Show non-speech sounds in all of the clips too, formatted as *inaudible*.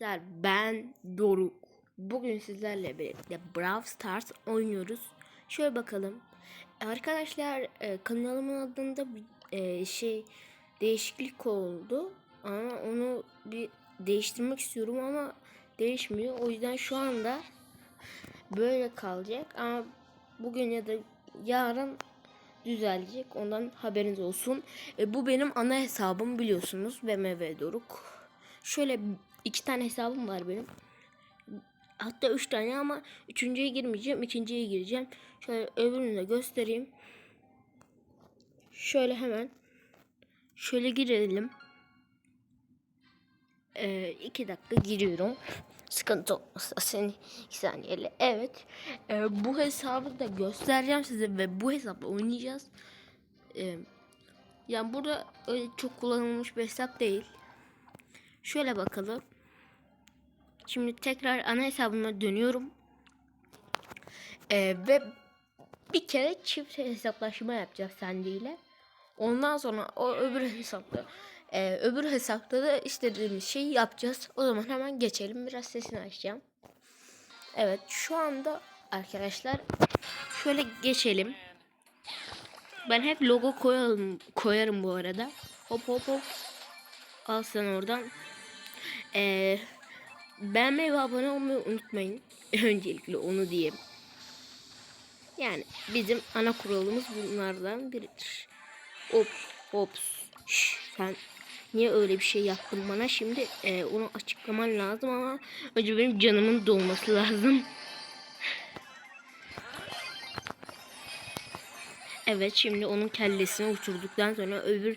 Arkadaşlar ben Doruk. Bugün sizlerle birlikte Brawl Stars oynuyoruz. Şöyle bakalım. Arkadaşlar e, kanalımın adında bir e, şey değişiklik oldu. Ama onu bir değiştirmek istiyorum ama değişmiyor. O yüzden şu anda böyle kalacak. Ama bugün ya da yarın düzelecek. Ondan haberiniz olsun. E, bu benim ana hesabım biliyorsunuz. BMW Doruk. Şöyle iki tane hesabım var benim. Hatta üç tane ama üçüncüye girmeyeceğim. ikinciye gireceğim. Şöyle öbürünü de göstereyim. Şöyle hemen. Şöyle girelim. Ee, iki dakika giriyorum. Sıkıntı olmazsa seni iki saniyeyle. Evet. Ee, bu hesabı da göstereceğim size ve bu hesapla oynayacağız. Ee, yani burada öyle çok kullanılmış bir hesap değil. Şöyle bakalım. Şimdi tekrar ana hesabıma dönüyorum. Ee, ve bir kere çift hesaplaşma yapacağız sendiyle. Ondan sonra o öbür hesapta e, öbür hesapta da istediğimiz şeyi yapacağız. O zaman hemen geçelim. Biraz sesini açacağım. Evet şu anda arkadaşlar şöyle geçelim. Ben hep logo koyalım, koyarım bu arada. Hop hop hop. Al sen oradan. Ee, beğenmeyi ve abone olmayı unutmayın. *laughs* Öncelikle onu diyeyim. Yani bizim ana kuralımız bunlardan biridir. Hop hop. Şş, sen niye öyle bir şey yaptın bana? Şimdi e, onu açıklaman lazım ama önce benim canımın dolması lazım. *laughs* Evet şimdi onun kellesini uçurduktan sonra öbür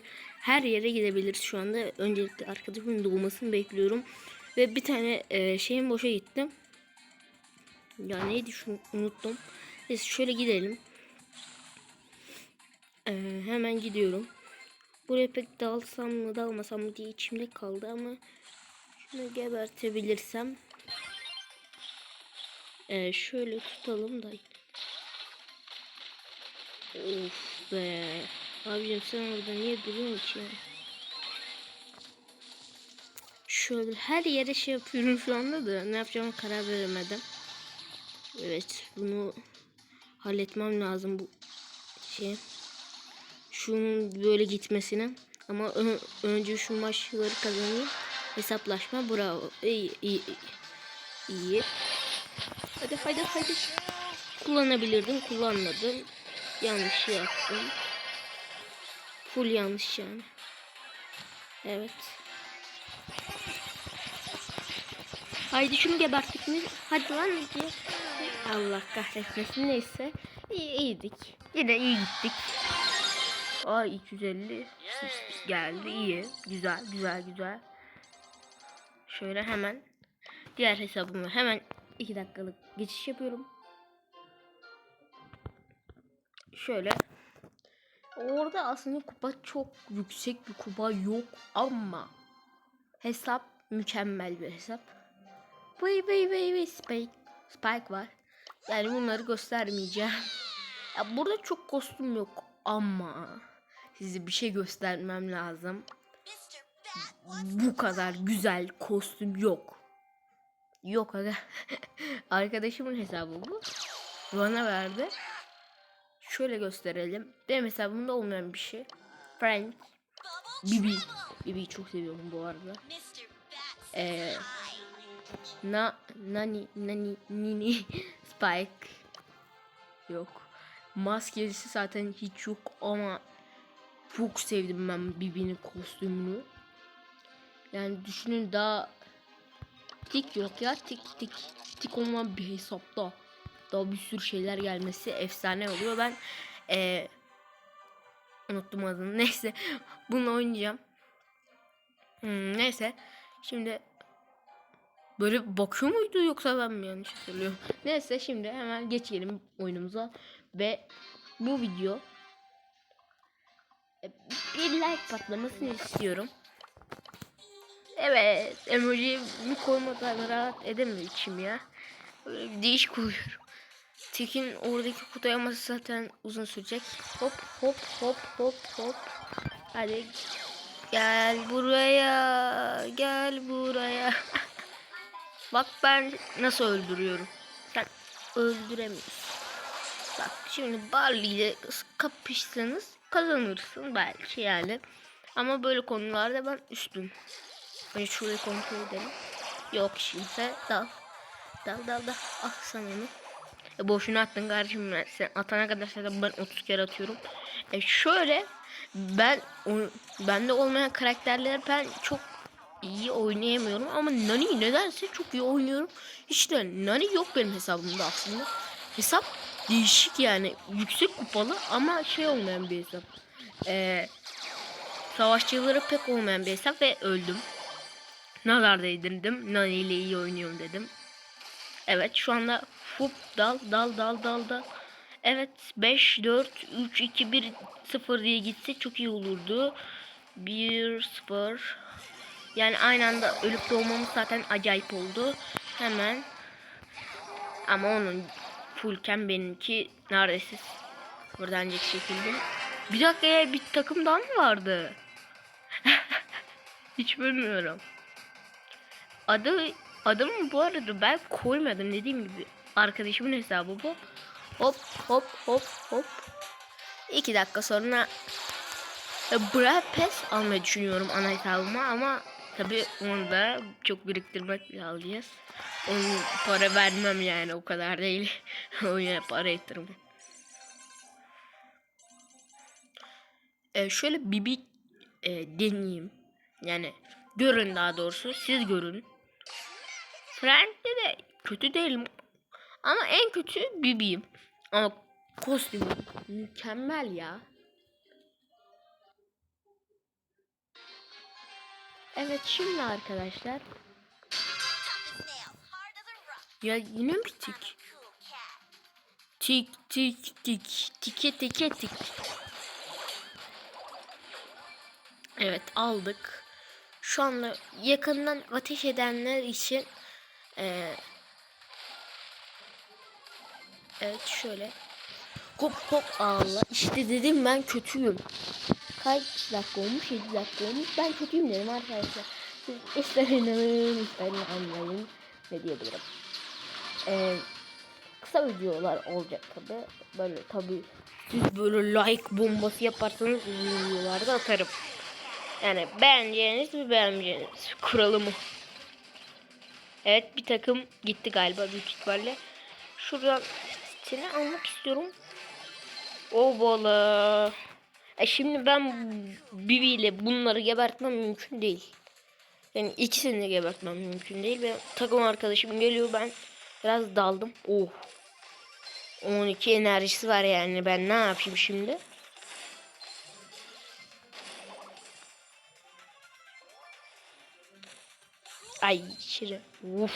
her yere gidebiliriz şu anda. Öncelikle arkadaşımın doğmasını bekliyorum. Ve bir tane e, şeyim boşa gitti. Ya neydi şu unuttum. Neyse şöyle gidelim. E, hemen gidiyorum. Buraya pek dalsam mı dalmasam mı diye içimde kaldı ama şunu gebertebilirsem. E, şöyle tutalım da. Of be. Abicim sen orada niye duruyorsun ki? Şöyle her yere şey yapıyorum şu anda da ne yapacağımı karar veremedim. Evet bunu halletmem lazım bu şey. Şunun böyle gitmesine. Ama ön- önce şu maçları kazanayım. Hesaplaşma bravo. İyi iyi iyi. Hadi hadi hadi. Kullanabilirdim kullanmadım. Yanlış yaptım. Full yanlış yani. Evet. Haydi şunu geberttik mi? Hadi lan. Allah kahretmesin neyse. İyi, iyiydik. Yine iyi gittik. Ay 250 geldi iyi. Güzel güzel güzel. Şöyle hemen diğer hesabıma hemen 2 dakikalık geçiş yapıyorum. Şöyle Orada aslında kupa çok yüksek bir kupa yok ama hesap mükemmel bir hesap. Vay vay vay vay Spike. Spike var. Yani bunları göstermeyeceğim. Ya burada çok kostüm yok ama size bir şey göstermem lazım. Bu kadar güzel kostüm yok. Yok aga. *laughs* Arkadaşımın hesabı bu. Bana verdi. Şöyle gösterelim. Benim hesabımda olmayan bir şey. Frank. Bibi. Bibi'yi çok seviyorum bu arada. Ee, na, nani, nani, nini, *laughs* Spike. Yok. Maskelisi zaten hiç yok ama çok sevdim ben Bibi'nin kostümünü. Yani düşünün daha tik yok ya tik tik tik olmayan bir hesapta daha bir sürü şeyler gelmesi efsane oluyor. Ben ee, unuttum adını. *laughs* Neyse bunu oynayacağım. Hmm, neyse şimdi böyle bakıyor muydu yoksa ben mi yanlış hatırlıyorum? Neyse şimdi hemen geçelim oyunumuza ve bu video e, bir like patlamasını istiyorum. Evet emojimi koymadan rahat edemiyorum içim ya. Böyle bir değişik oluyorum. Tekin oradaki kutu yaması zaten uzun sürecek. Hop hop hop hop hop. Hadi gel buraya gel buraya. *laughs* Bak ben nasıl öldürüyorum. Sen öldüremiyorsun. Bak şimdi Barley ile kapışsanız kazanırsın belki yani. Ama böyle konularda ben üstüm. Ben şurayı kontrol edelim. Yok kimse dal. Dal dal dal. Ah sen onu. Boşuna attın kardeşim. Sen atana kadar zaten ben 30 kere atıyorum. E şöyle ben bende olmayan karakterleri ben çok iyi oynayamıyorum ama Nani nedense çok iyi oynuyorum. İşte Nani yok benim hesabımda aslında. Hesap değişik yani yüksek kupalı ama şey olmayan bir hesap. Ee, savaşçıları pek olmayan bir hesap ve öldüm. Nazar değdirdim. Nani ile iyi oynuyorum dedim. Evet şu anda fup dal dal dal dal dal. Evet 5 4 3 2 1 0 diye gitse çok iyi olurdu. 1 0 yani aynı anda ölüp doğmamız zaten acayip oldu. Hemen ama onun fullken benimki neredeyse buradanacak şekilde. Bir dakika ya bir takım daha mı vardı? *laughs* Hiç bilmiyorum. Adı adımı bu arada ben koymadım dediğim gibi arkadaşımın hesabı bu. Hop hop hop hop. İki dakika sonra e, Brawl Pass almayı düşünüyorum ana hesabıma ama tabi onu da çok biriktirmek alacağız. Onu para vermem yani o kadar değil. *laughs* Oyuna para yatırım. E, şöyle bir, bir e, deneyeyim. Yani görün daha doğrusu siz görün. Frank'te de kötü değilim. Ama en kötü Bibi'yim. Ama kostümü mükemmel ya. Evet şimdi arkadaşlar. Ya yine mi tik? Tik tik tik. Tike tike tik. Evet aldık. Şu anda yakından ateş edenler için ee, Evet şöyle. Hop hop Allah. İşte dedim ben kötüyüm. Kaç dakika olmuş? 7 dakika olmuş. Ben kötüyüm dedim arkadaşlar. Siz ister inanın ister anlayın. Ne diyebilirim. Ee, kısa videolar olacak tabi. Böyle tabi siz böyle like bombası yaparsanız uzun videolarda atarım. Yani beğeneceğiniz mi beğenmeyeceğiniz kuralı mı? Evet bir takım gitti galiba büyük ihtimalle. Şuradan seni almak istiyorum. O. E şimdi ben Bibi ile bunları gebertmem mümkün değil. Yani ikisini de gebertmem mümkün değil. Ve takım arkadaşım geliyor ben biraz daldım. Oh. 12 enerjisi var yani ben ne yapayım şimdi? Ay şirin. Uf.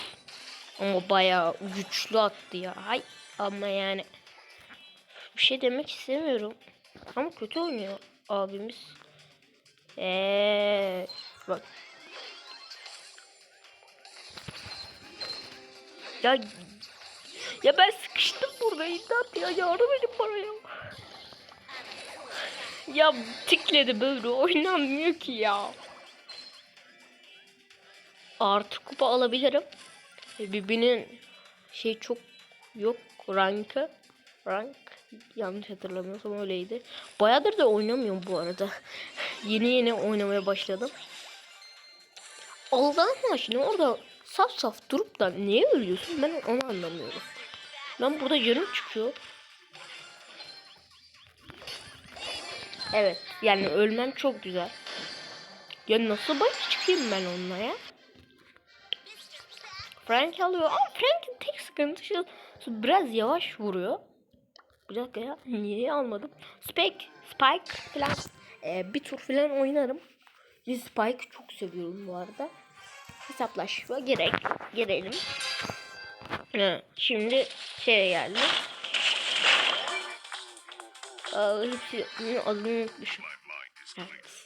Ama bayağı güçlü attı ya. Hay ama yani bir şey demek istemiyorum. Ama kötü oynuyor abimiz. Eee bak. Ya ya ben sıkıştım burada imdat ya yardım edin bana ya. Ya tikledi böyle oynanmıyor ki ya. Artı kupa alabilirim. Birbirinin şey çok yok rankı. Rank yanlış hatırlamıyorsam öyleydi. Bayağıdır da oynamıyorum bu arada. *laughs* yeni yeni oynamaya başladım. Allah'ın aşkına orada saf saf durup da niye ölüyorsun ben onu anlamıyorum. Ben burada canım çıkıyor. Evet yani ölmem çok güzel. Ya nasıl baş çıkayım ben onunla ya? Frank alıyor ama Frank'in tek sıkıntısı biraz yavaş vuruyor. Bir dakika ya niye almadım? Spike, Spike falan ee, bir tur falan oynarım. Biz Spike çok seviyorum bu arada. Hesaplaşma gerek girelim. Ee, şimdi şeye geldi. Aa, hepsi adını unutmuşum. Evet.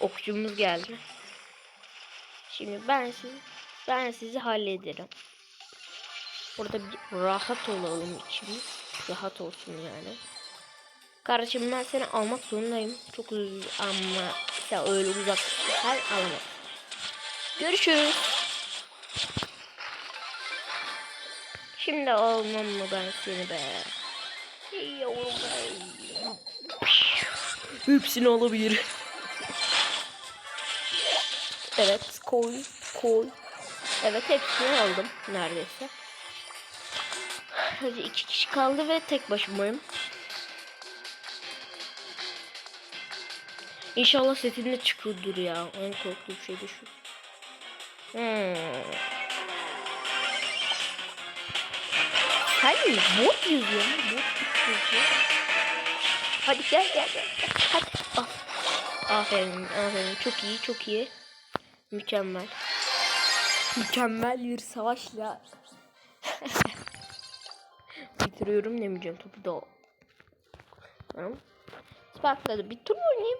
Okçumuz geldi. Şimdi ben sizi, ben sizi hallederim. Burada bir rahat olalım içimiz. Rahat olsun yani. Kardeşim ben seni almak zorundayım. Çok üzücü ama sen öyle uzak her alamam. Görüşürüz. Şimdi almam mı ben seni be? Ey yavrum ey. Hepsini alabilir. Evet koy koy. Evet hepsini aldım neredeyse. Hadi iki kişi kaldı ve tek başımayım. İnşallah setinde çıkıyordur ya. En korktuğum şey de şu. Hmm. Mi? Bot yazıyor. Bot yazıyor. Hadi gel gel gel. Hadi. Al. Aferin, aferin. Çok iyi, çok iyi. Mükemmel. Mükemmel bir savaşla. *laughs* Bitiriyorum demeyeceğim topu da. Tamam. Sparkladı. Bir tur oynayayım.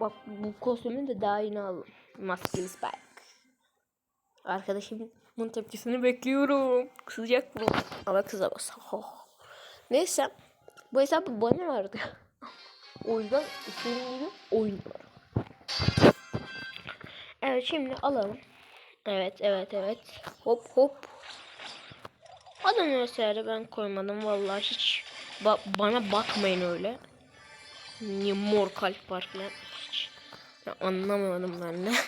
Bak bu kostümü de daha yeni aldım. Maskeli Spike. Arkadaşımın tepkisini bekliyorum. Kızacak mı? Ama kızamaz. Oh. Neyse. Bu hesabı bana vardı. o yüzden istediğim gibi oynuyorum. Evet şimdi alalım. Evet evet evet. Hop hop. Adını mesela ben koymadım vallahi hiç ba- bana bakmayın öyle. Niye mor kalp var falan hiç ya anlamadım ben de.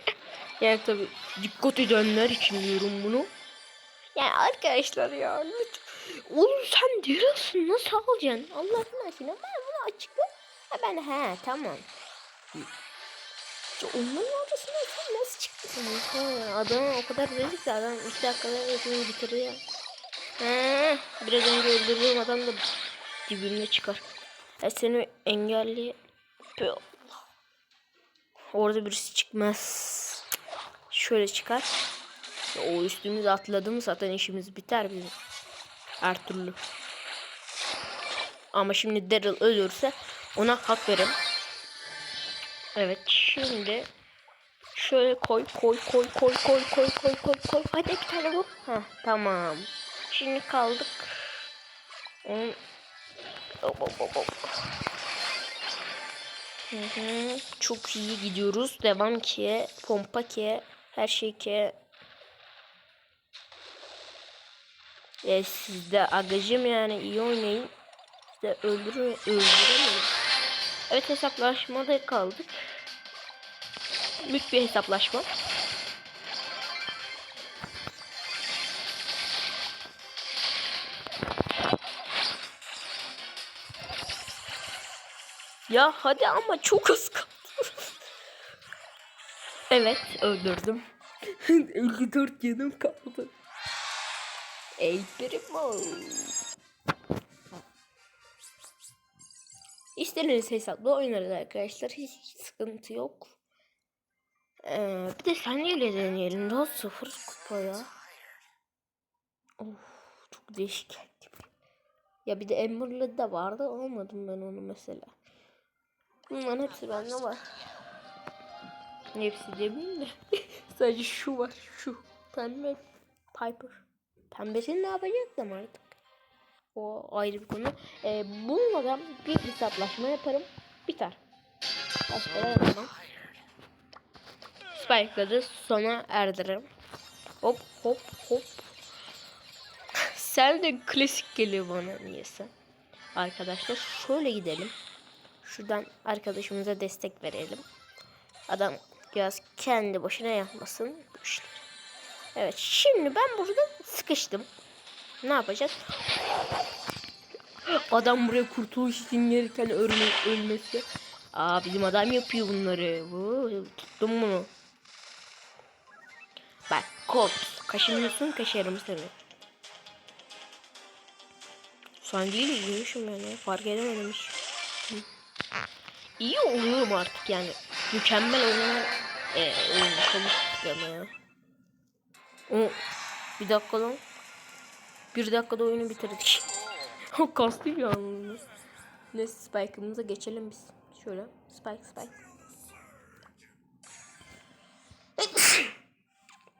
*laughs* yani tabi dikkat edenler için diyorum bunu. Yani arkadaşlar ya lütfen. Oğlum sen diyorsun nasıl alacaksın? Allah'ın aşkına ben bunu açıkla. Ha ben he tamam. Ya onların ortasına sen nasıl çıktın? Adam o kadar rezil ki adam 2 dakikada hepsini bitiriyor. He, biraz önce öldürdüğüm adam da dibimde çıkar. E seni engelli. Orada birisi çıkmaz. Şöyle çıkar. O üstümüze atladı mı zaten işimiz biter bizim. Her türlü. Ama şimdi Daryl ölürse ona hak verim. Evet şimdi şöyle koy koy koy koy koy koy koy koy koy. Hadi bir tane vur. Heh, tamam. Şimdi kaldık. Onun Hop hop hop hop. Hı hı. Çok iyi gidiyoruz. Devam ki. Pompa ki. Her şey ki. E, siz de agacım yani iyi oynayın. Siz de öldürü öldüremeyin. Evet hesaplaşmada kaldık. Büyük bir hesaplaşma. Ya hadi ama çok az kaldı. *laughs* evet öldürdüm. *laughs* 54 canım kaldı. Primo. İstediğiniz hesapla oynarız arkadaşlar. Hiç, hiç sıkıntı yok. Ee, bir de sen öyle deneyelim. Daha sıfır kupa ya. Of çok değişik. Ya bir de Ember'lı da vardı. Almadım ben onu mesela. Bunların hepsi bende var. Hepsi demeyeyim de. *laughs* Sadece şu var. Şu. Pembe. Piper. Pembesini ne yapacaktım artık. O ayrı bir konu. Ee, bununla ben bir hesaplaşma yaparım. Biter. Başka da yapamam. Spike'ları sona erdiririm. Hop hop hop. *laughs* Sen de klasik geliyor bana niyeyse. Arkadaşlar şöyle gidelim. Şuradan arkadaşımıza destek verelim. Adam biraz kendi başına yapmasın bu işleri. Evet şimdi ben burada sıkıştım. Ne yapacağız? Adam buraya kurtuluş için gelirken ölme, ölmesi. Aa bizim adam yapıyor bunları. Vuu, tuttum bunu. Bak kort. Kaşınıyorsun kaşarım seni. Sanki iyi uyumuşum ben ya. Fark edemedim hiç. İyi oluyorum artık yani. Mükemmel oynanan e, oyun konuştuk ya. O bir dakika lan. Bir dakikada oyunu bitirdik. *laughs* O kastı anlamda. Neyse Spike'ımıza geçelim biz. Şöyle Spike Spike.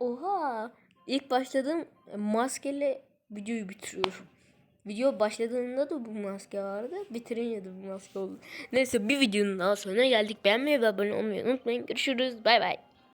Oha. İlk başladığım maskeli videoyu bitiriyorum. Video başladığında da bu maske vardı. Bitirince de bu maske oldu. Neyse bir videonun daha sonuna geldik. Beğenmeyi ve abone olmayı unutmayın. Görüşürüz. Bay bay.